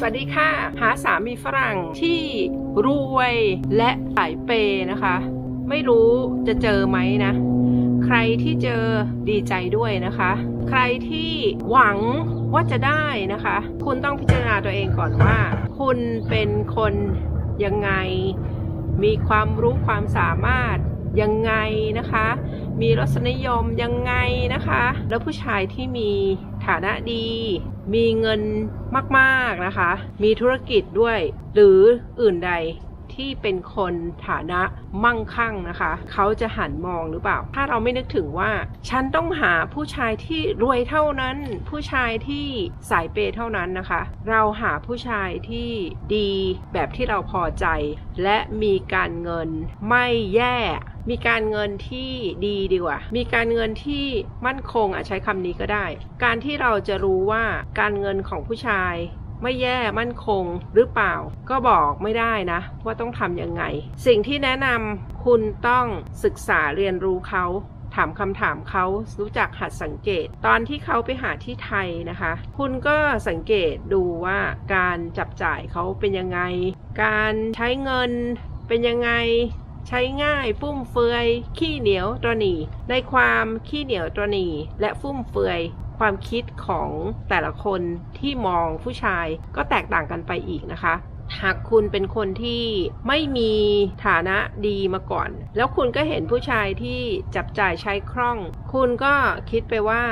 สวัสดีค่ะ หาสามีฝรั่งที่รวยและสายเปย์นะคะ ไม่รู้จะเจอไหมนะ ใครที่เจอดีใจด้วยนะคะ ใครที่หวังว่าจะได้นะคะ คุณต้องพิจารณาตัวเองก่อนว่า คุณเป็นคนยังไง มีความรู้ความสามารถยังไงนะคะ มีรสนิยมยังไงนะคะ แล้วผู้ชายที่มีฐานะดี มีเงินมาก ๆ นะคะ มีธุรกิจด้วย หรืออื่นใด ที่เป็นคนฐานะมั่งคั่งนะคะ เขาจะหันมองหรือเปล่า ถ้าเราไม่นึกถึงว่า ฉันต้องหาผู้ชายที่รวยเท่านั้น ผู้ชายที่สายเปย์เท่านั้นนะคะ เราหาผู้ชายที่ดีแบบที่เราพอใจ และมีการเงินไม่แย่มีการเงินที่ดีดีกว่า มีการเงินที่มั่นคงอะใช้คำนี้ก็ได้ การที่เราจะรู้ว่าการเงินของผู้ชาย ไม่แย่มั่นคงหรือเปล่า ก็บอกไม่ได้นะ ว่าต้องทำยังไง สิ่งที่แนะนำคุณต้องศึกษาเรียนรู้เขาถามคำถามเขารู้จักหัดสังเกต ตอนที่เขาไปหาที่ไทยนะคะ คุณก็สังเกตดูว่าการจับจ่ายเขาเป็นยังไง การใช้เงินเป็นยังไง ใช้ง่ายฟุ่มเฟือย ขี้เหนียวตรนีในความขี้เหนียวตรนีและฟุ่มเฟือย ความคิดของแต่ละคนที่มองผู้ชายก็แตกต่างกันไปอีกนะคะหากคุณเป็นคนที่ไม่มีฐานะดีมาก่อน แล้วคุณก็เห็นผู้ชายที่จับจ่ายใช้คล่อง คุณก็คิดไปว่า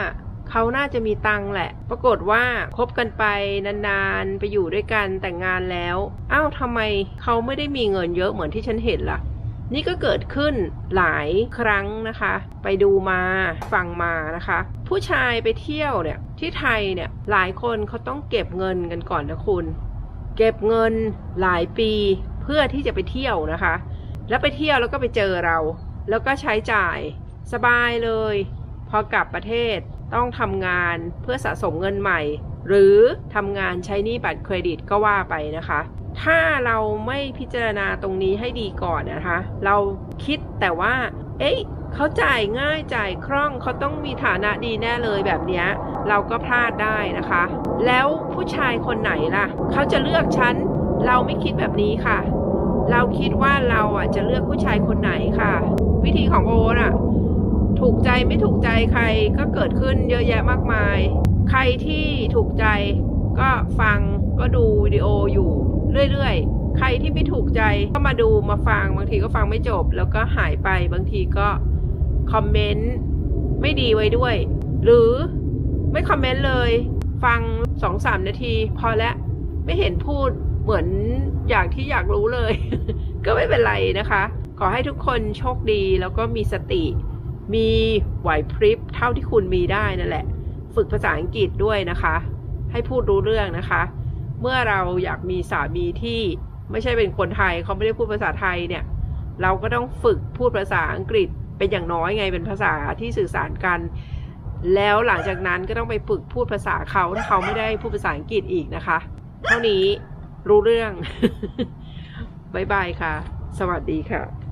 เขาน่าจะมีตังแหละ ปรากฏว่าคบกันไปนานๆ ไปอยู่ด้วยกันแต่งงานแล้ว อ้าวทำไมเขาไม่ได้มีเงินเยอะเหมือนที่ฉันเห็นล่ะ นี่ก็เกิดขึ้นหลายครั้งนะคะ ไปดูมาฟังมานะคะ ผู้ชายไปเที่ยวเนี่ยที่ไทยเนี่ยหลายคนเขาต้องเก็บเงินกันก่อนนะคุณ เก็บเงินหลายปีเพื่อที่จะไปเที่ยวนะคะ แล้วไปเที่ยวแล้วก็ไปเจอเรา แล้วก็ใช้จ่ายสบายเลย พอกลับประเทศต้องทำงานเพื่อสะสมเงินใหม่ หรือทำงานใช้หนี้บัตรเครดิตก็ว่าไปนะคะ ถ้าเราไม่พิจารณาตรงนี้ให้ดีก่อนนะคะ เราคิดแต่ว่า เอ๊ะเขาจ่ายง่ายจ่ายคล่องเขาต้องมีฐานะดีแน่เลยแบบนี้เราก็พลาดได้นะคะ แล้วผู้ชายคนไหนล่ะ เขาจะเลือกฉัน เราไม่คิดแบบนี้ค่ะ เราคิดว่าเราอะจะเลือกผู้ชายคนไหนค่ะ วิธีของโอ๊ตอะ ถูกใจไม่ถูกใจใครก็เกิดขึ้นเยอะแยะมากมาย ใครที่ถูกใจก็ฟังก็ดูวิดีโออยู่ เรื่อยๆ ใครที่ไม่ถูกใจก็มาดูมาฟังบางทีก็ฟังไม่จบ แล้วก็หายไปบางทีก็คอมเมนต์ไม่ดีไว้ด้วย หรือไม่คอมเมนต์เลย ฟังสองสามนาที พอแล้วไม่เห็นพูดเหมือนอย่างที่อยากรู้เลย ก็ไม่เป็นไรนะคะ ขอให้ทุกคนโชคดีแล้วก็มีสติ มีไหวพริบเท่าที่คุณมีได้นั่นแหละ ฝึกภาษาอังกฤษด้วยนะคะ ให้พูดรู้เรื่องนะคะ เมื่อเราอยากมีสามีที่ไม่ใช่เป็นคนไทยเขาไม่ได้พูดภาษาไทยเนี่ย เราก็ต้องฝึกพูดภาษาอังกฤษเป็นอย่างน้อยไงเป็นภาษาที่สื่อสารกัน แล้วหลังจากนั้นก็ต้องไปฝึกพูดภาษาเขาถ้าเขาไม่ได้พูดภาษาอังกฤษอีกนะคะ เท่านี้รู้เรื่องบายบายค่ะ สวัสดีค่ะ